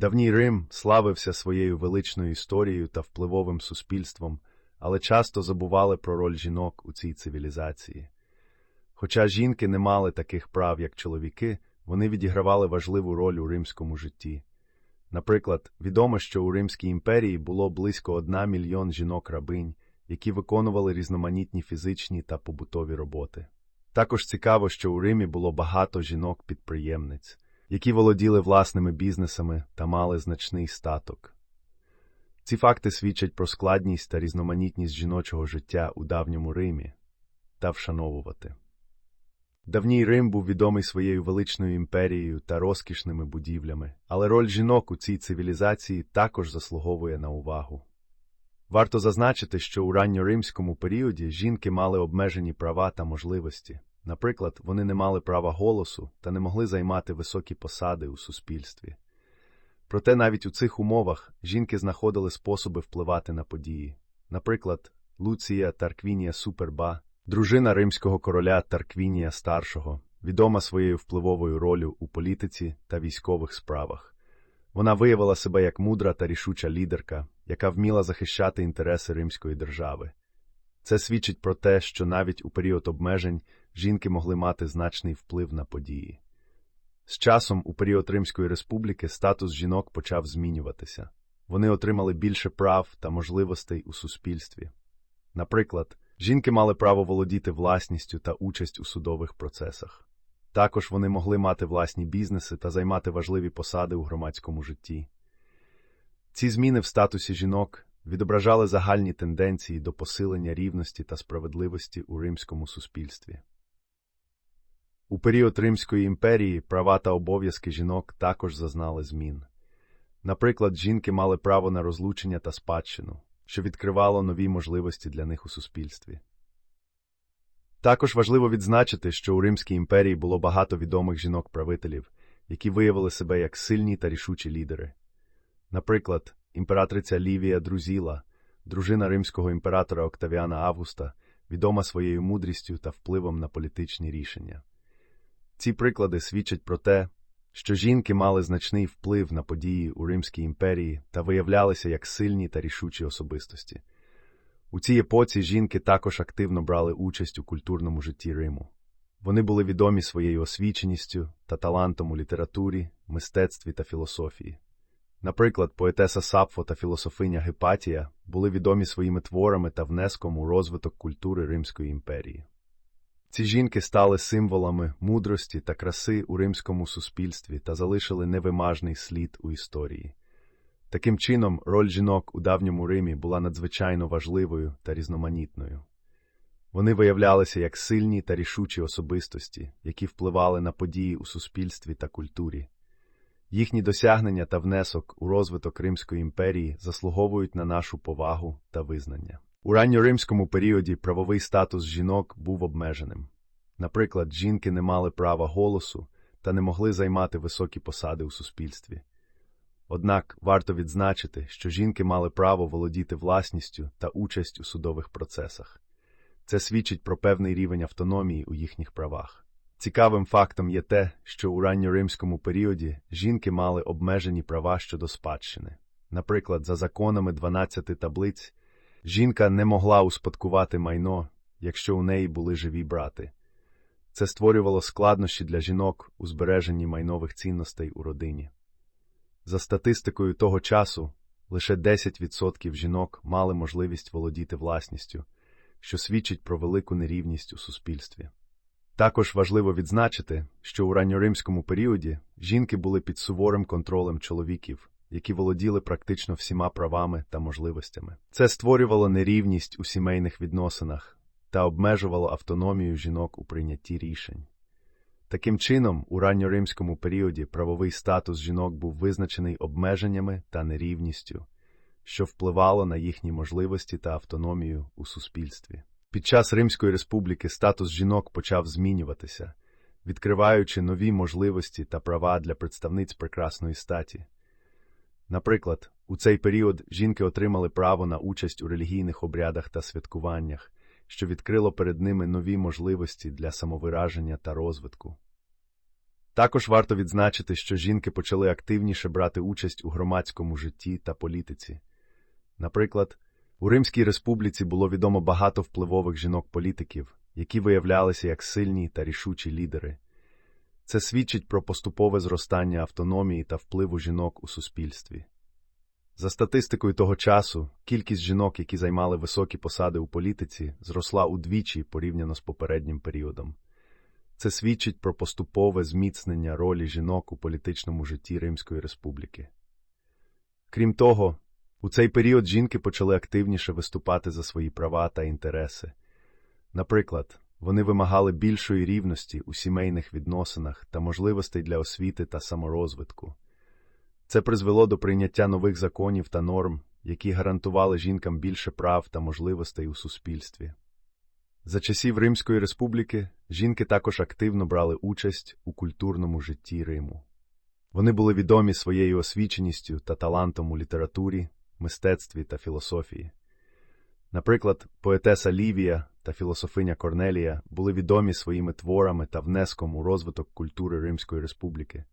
Давній Рим славився своєю величною історією та впливовим суспільством, але часто забували про роль жінок у цій цивілізації. Хоча жінки не мали таких прав, як чоловіки, вони відігравали важливу роль у римському житті. Наприклад, відомо, що у Римській імперії було близько одна мільйон жінок-рабинь, які виконували різноманітні фізичні та побутові роботи. Також цікаво, що у Римі було багато жінок-підприємниць, які володіли власними бізнесами та мали значний статок. Ці факти свідчать про складність та різноманітність жіночого життя у давньому Римі та вшановувати. Давній Рим був відомий своєю величною імперією та розкішними будівлями, але роль жінок у цій цивілізації також заслуговує на увагу. Варто зазначити, що у ранньоримському періоді жінки мали обмежені права та можливості. Наприклад, вони не мали права голосу та не могли займати високі посади у суспільстві. Проте навіть у цих умовах жінки знаходили способи впливати на події. Наприклад, Луція Тарквінія Суперба, дружина римського короля Тарквінія Старшого, відома своєю впливовою ролью у політиці та військових справах. Вона виявила себе як мудра та рішуча лідерка, яка вміла захищати інтереси римської держави. Це свідчить про те, що навіть у період обмежень жінки могли мати значний вплив на події. З часом, у період Римської республіки, статус жінок почав змінюватися. Вони отримали більше прав та можливостей у суспільстві. Наприклад, жінки мали право володіти власністю та участь у судових процесах. Також вони могли мати власні бізнеси та займати важливі посади у громадському житті. Ці зміни в статусі жінок відображали загальні тенденції до посилення рівності та справедливості у римському суспільстві. У період Римської імперії права та обов'язки жінок також зазнали змін. Наприклад, жінки мали право на розлучення та спадщину, що відкривало нові можливості для них у суспільстві. Також важливо відзначити, що у Римській імперії було багато відомих жінок-правителів, які виявили себе як сильні та рішучі лідери. Наприклад, імператриця Лівія Друзіла, дружина римського імператора Октавіана Августа, відома своєю мудрістю та впливом на політичні рішення. Ці приклади свідчать про те, що жінки мали значний вплив на події у Римській імперії та виявлялися як сильні та рішучі особистості. У цій епоці жінки також активно брали участь у культурному житті Риму. Вони були відомі своєю освіченістю та талантом у літературі, мистецтві та філософії. Наприклад, поетеса Сапфо та філософиня Гепатія були відомі своїми творами та внеском у розвиток культури Римської імперії. Ці жінки стали символами мудрості та краси у римському суспільстві та залишили невимажний слід у історії. Таким чином, роль жінок у давньому Римі була надзвичайно важливою та різноманітною. Вони виявлялися як сильні та рішучі особистості, які впливали на події у суспільстві та культурі. Їхні досягнення та внесок у розвиток Римської імперії заслуговують на нашу повагу та визнання. У ранньоримському періоді правовий статус жінок був обмеженим. Наприклад, жінки не мали права голосу та не могли займати високі посади у суспільстві. Однак варто відзначити, що жінки мали право володіти власністю та участь у судових процесах. Це свідчить про певний рівень автономії у їхніх правах. Цікавим фактом є те, що у ранньоримському періоді жінки мали обмежені права щодо спадщини. Наприклад, за законами 12 таблиць, жінка не могла успадкувати майно, якщо у неї були живі брати. Це створювало складнощі для жінок у збереженні майнових цінностей у родині. За статистикою того часу, лише 10% жінок мали можливість володіти власністю, що свідчить про велику нерівність у суспільстві. Також важливо відзначити, що у ранньоримському періоді жінки були під суворим контролем чоловіків, які володіли практично всіма правами та можливостями. Це створювало нерівність у сімейних відносинах та обмежувало автономію жінок у прийнятті рішень. Таким чином, у ранньоримському періоді правовий статус жінок був визначений обмеженнями та нерівністю, що впливало на їхні можливості та автономію у суспільстві. Під час Римської республіки статус жінок почав змінюватися, відкриваючи нові можливості та права для представниць прекрасної статі. Наприклад, у цей період жінки отримали право на участь у релігійних обрядах та святкуваннях, що відкрило перед ними нові можливості для самовираження та розвитку. Також варто відзначити, що жінки почали активніше брати участь у громадському житті та політиці. Наприклад, у Римській республіці було відомо багато впливових жінок-політиків, які виявлялися як сильні та рішучі лідери. Це свідчить про поступове зростання автономії та впливу жінок у суспільстві. За статистикою того часу, кількість жінок, які займали високі посади у політиці, зросла удвічі порівняно з попереднім періодом. Це свідчить про поступове зміцнення ролі жінок у політичному житті Римської республіки. Крім того, у цей період жінки почали активніше виступати за свої права та інтереси. Наприклад, вони вимагали більшої рівності у сімейних відносинах та можливостей для освіти та саморозвитку. Це призвело до прийняття нових законів та норм, які гарантували жінкам більше прав та можливостей у суспільстві. За часів Римської республіки жінки також активно брали участь у культурному житті Риму. Вони були відомі своєю освіченістю та талантом у літературі, мистецтві та філософії. Наприклад, поетеса Лівія та філософиня Корнелія були відомі своїми творами та внеском у розвиток культури Римської республіки.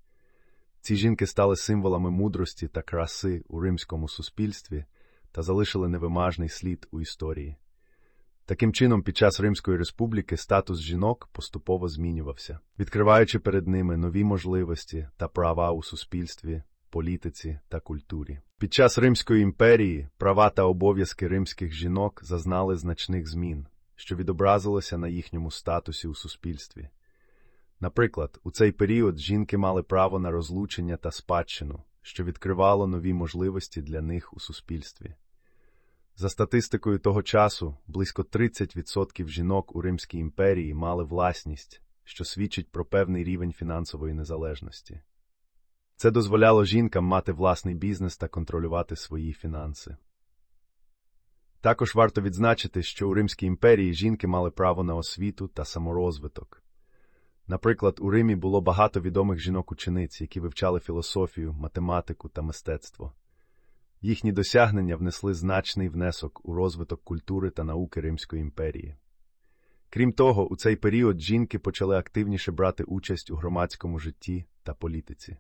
Ці жінки стали символами мудрості та краси у римському суспільстві та залишили невимажний слід у історії. Таким чином, під час Римської республіки статус жінок поступово змінювався, відкриваючи перед ними нові можливості та права у суспільстві, політиці та культурі. Під час Римської імперії права та обов'язки римських жінок зазнали значних змін, що відобразилося на їхньому статусі у суспільстві. Наприклад, у цей період жінки мали право на розлучення та спадщину, що відкривало нові можливості для них у суспільстві. За статистикою того часу, близько 30% жінок у Римській імперії мали власність, що свідчить про певний рівень фінансової незалежності. Це дозволяло жінкам мати власний бізнес та контролювати свої фінанси. Також варто відзначити, що у Римській імперії жінки мали право на освіту та саморозвиток. Наприклад, у Римі було багато відомих жінок-учениць, які вивчали філософію, математику та мистецтво. Їхні досягнення внесли значний внесок у розвиток культури та науки Римської імперії. Крім того, у цей період жінки почали активніше брати участь у громадському житті та політиці.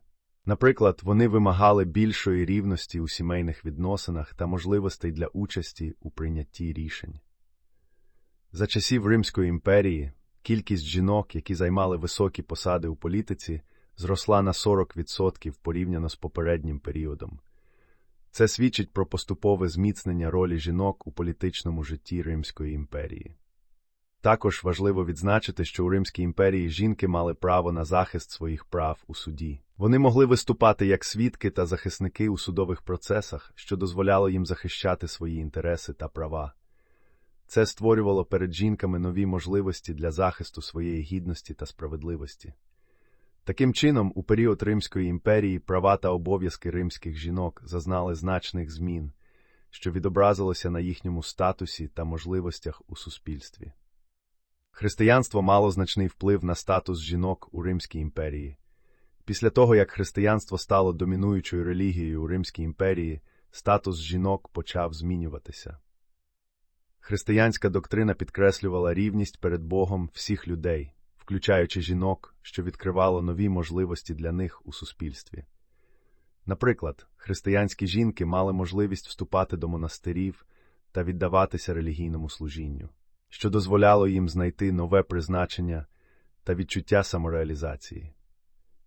Наприклад, вони вимагали більшої рівності у сімейних відносинах та можливостей для участі у прийнятті рішень. За часів Римської імперії кількість жінок, які займали високі посади у політиці, зросла на 40% порівняно з попереднім періодом. Це свідчить про поступове зміцнення ролі жінок у політичному житті Римської імперії. Також важливо відзначити, що у Римській імперії жінки мали право на захист своїх прав у суді. Вони могли виступати як свідки та захисники у судових процесах, що дозволяло їм захищати свої інтереси та права. Це створювало перед жінками нові можливості для захисту своєї гідності та справедливості. Таким чином, у період Римської імперії права та обов'язки римських жінок зазнали значних змін, що відобразилося на їхньому статусі та можливостях у суспільстві. Християнство мало значний вплив на статус жінок у Римській імперії. Після того, як християнство стало домінуючою релігією у Римській імперії, статус жінок почав змінюватися. Християнська доктрина підкреслювала рівність перед Богом всіх людей, включаючи жінок, що відкривало нові можливості для них у суспільстві. Наприклад, християнські жінки мали можливість вступати до монастирів та віддаватися релігійному служінню, що дозволяло їм знайти нове призначення та відчуття самореалізації.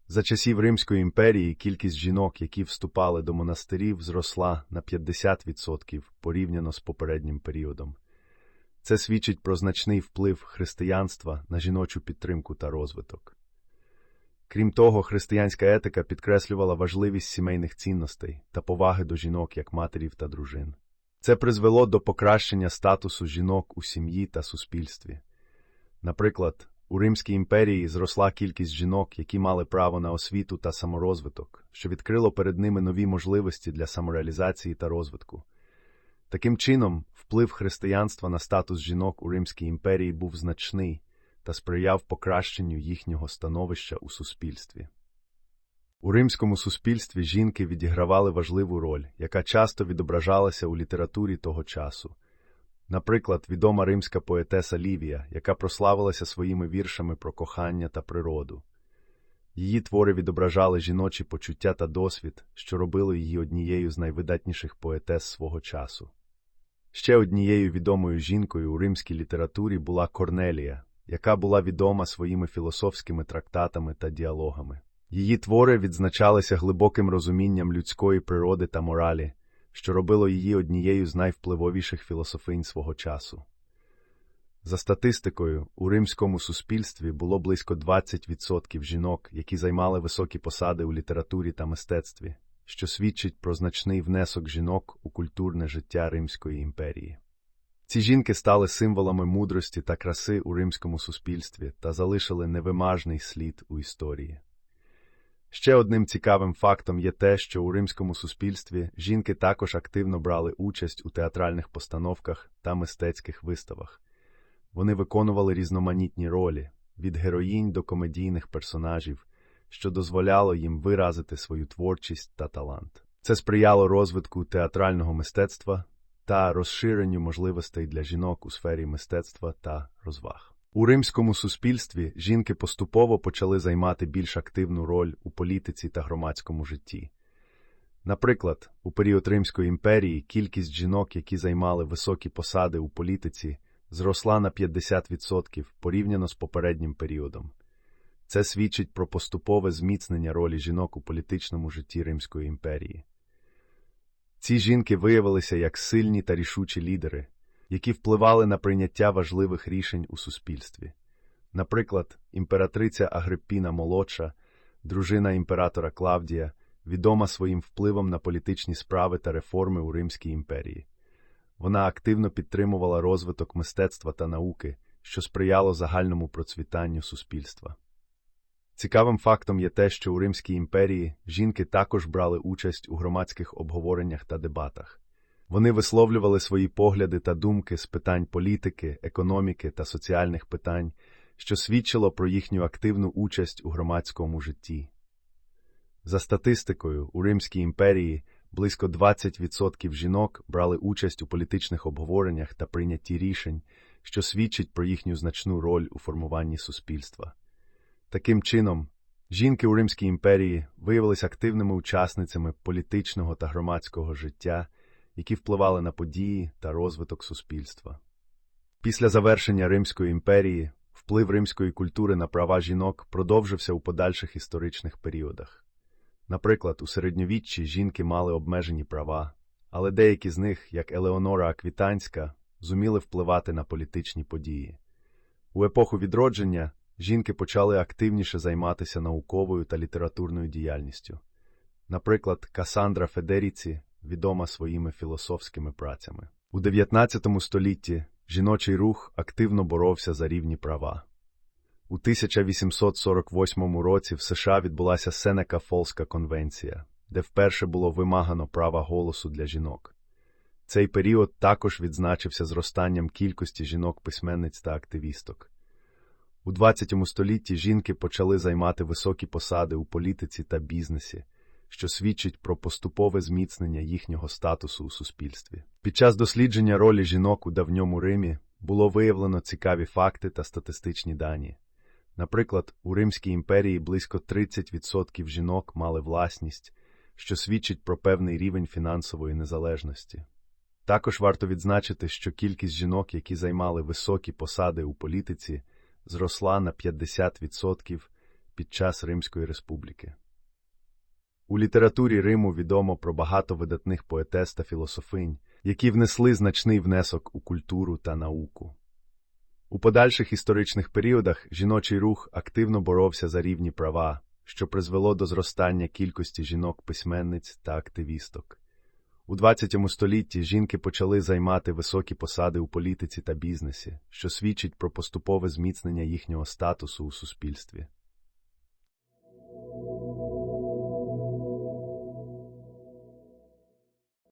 За часів Римської імперії кількість жінок, які вступали до монастирів, зросла на 50% порівняно з попереднім періодом. Це свідчить про значний вплив християнства на жіночу підтримку та розвиток. Крім того, християнська етика підкреслювала важливість сімейних цінностей та поваги до жінок як матерів та дружин. Це призвело до покращення статусу жінок у сім'ї та суспільстві. Наприклад, у Римській імперії зросла кількість жінок, які мали право на освіту та саморозвиток, що відкрило перед ними нові можливості для самореалізації та розвитку. Таким чином, вплив християнства на статус жінок у Римській імперії був значний та сприяв покращенню їхнього становища у суспільстві. У римському суспільстві жінки відігравали важливу роль, яка часто відображалася у літературі того часу. Наприклад, відома римська поетеса Лівія, яка прославилася своїми віршами про кохання та природу. Її твори відображали жіночі почуття та досвід, що робило її однією з найвидатніших поетес свого часу. Ще однією відомою жінкою у римській літературі була Корнелія, яка була відома своїми філософськими трактатами та діалогами. Її твори відзначалися глибоким розумінням людської природи та моралі, що робило її однією з найвпливовіших філософинь свого часу. За статистикою, у римському суспільстві було близько 20% жінок, які займали високі посади у літературі та мистецтві, що свідчить про значний внесок жінок у культурне життя Римської імперії. Ці жінки стали символами мудрості та краси у римському суспільстві та залишили невимажний слід у історії. Ще одним цікавим фактом є те, що у римському суспільстві жінки також активно брали участь у театральних постановках та мистецьких виставах. Вони виконували різноманітні ролі від героїнь до комедійних персонажів, що дозволяло їм виразити свою творчість та талант. Це сприяло розвитку театрального мистецтва та розширенню можливостей для жінок у сфері мистецтва та розваг. У римському суспільстві жінки поступово почали займати більш активну роль у політиці та громадському житті. Наприклад, у період Римської імперії кількість жінок, які займали високі посади у політиці, зросла на 50% порівняно з попереднім періодом. Це свідчить про поступове зміцнення ролі жінок у політичному житті Римської імперії. Ці жінки виявилися як сильні та рішучі лідери, які впливали на прийняття важливих рішень у суспільстві. Наприклад, імператриця Агриппіна Молодша, дружина імператора Клавдія, відома своїм впливом на політичні справи та реформи у Римській імперії. Вона активно підтримувала розвиток мистецтва та науки, що сприяло загальному процвітанню суспільства. Цікавим фактом є те, що у Римській імперії жінки також брали участь у громадських обговореннях та дебатах. Вони висловлювали свої погляди та думки з питань політики, економіки та соціальних питань, що свідчило про їхню активну участь у громадському житті. За статистикою, у Римській імперії близько 20% жінок брали участь у політичних обговореннях та прийнятті рішень, що свідчить про їхню значну роль у формуванні суспільства. Таким чином, жінки у Римській імперії виявилися активними учасницями політичного та громадського життя, які впливали на події та розвиток суспільства. Після завершення Римської імперії вплив римської культури на права жінок продовжився у подальших історичних періодах. Наприклад, у середньовіччі жінки мали обмежені права, але деякі з них, як Елеонора Аквітанська, зуміли впливати на політичні події. У епоху відродження жінки почали активніше займатися науковою та літературною діяльністю. Наприклад, Касандра Федеріці відома своїми філософськими працями. У 19 столітті жіночий рух активно боровся за рівні права. У 1848 році в США відбулася Сенека Фолська конвенція, де вперше було вимагано права голосу для жінок. Цей період також відзначився зростанням кількості жінок-письменниць та активісток. У ХХ столітті жінки почали займати високі посади у політиці та бізнесі, що свідчить про поступове зміцнення їхнього статусу у суспільстві. Під час дослідження ролі жінок у давньому Римі було виявлено цікаві факти та статистичні дані. Наприклад, у Римській імперії близько 30% жінок мали власність, що свідчить про певний рівень фінансової незалежності. Також варто відзначити, що кількість жінок, які займали високі посади у політиці, зросла на 50% під час Римської республіки. У літературі Риму відомо про багато видатних поетес та філософинь, які внесли значний внесок у культуру та науку. У подальших історичних періодах жіночий рух активно боровся за рівні права, що призвело до зростання кількості жінок-письменниць та активісток. У ХХ столітті жінки почали займати високі посади у політиці та бізнесі, що свідчить про поступове зміцнення їхнього статусу у суспільстві.